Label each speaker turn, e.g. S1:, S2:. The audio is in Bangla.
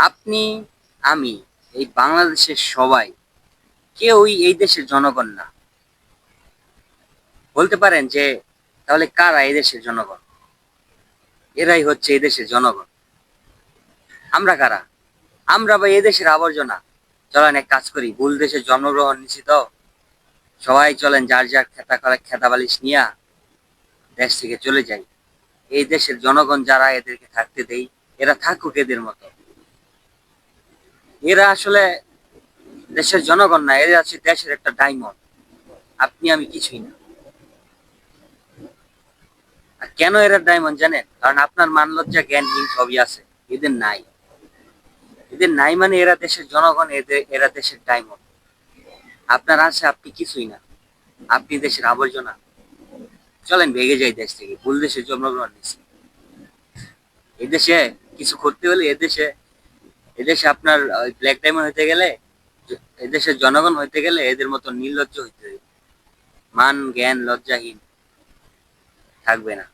S1: আপনি, আমি, এই বাংলাদেশের সবাই, কেউই এই দেশের জনগণ না। বলতে পারেন যে, তাহলে কারা এই দেশের জনগণ? এরাই হচ্ছে এই দেশের জনগণ। আমরা কারা? আমরা বা এই দেশের আবর্জনা? চলেন এক কাজ করি, ভুল দেশে জন্মগ্রহণ নিশ্চিত। সবাই চলেন যার যার খেতা করে খেতা বালিশ নিয়া দেশ থেকে চলে যাই। এই দেশের জনগণ যারা এদেরকে থাকতে দেই, এরা থাকুক এদের মতো। এরা আসলে দেশের জনগণ না, এরা আছে দেশের একটা ডায়মন্ড আপনি, আমি কিছুই না। আর কেন এরা ডায়মন্ড জানেন? কারণ আপনার মানলজ্জা জ্ঞানহীন সবই আছে। এদের নাই। এদের নাই মানে এরা দেশের জনগণ, এদের, এরা দেশের ডায়মন্ড আপনার আছে আপনি কিছুই না। আপনি দেশের আবর্জনা। চলেন, ভেগে যাই দেশ থেকে। ভুল দেশে জন্মগ্রহণ নিচ্ছি এদেশে কিছু করতে হলে এদেশে এদেশে আপনার ব্ল্যাক ডায়মন্ড হইতে গেলে, এদেশের জনগণ হইতে গেলে এদের মতো নির্লজ্জ হইতে মান, জ্ঞান, লজ্জাহীন থাকবে না।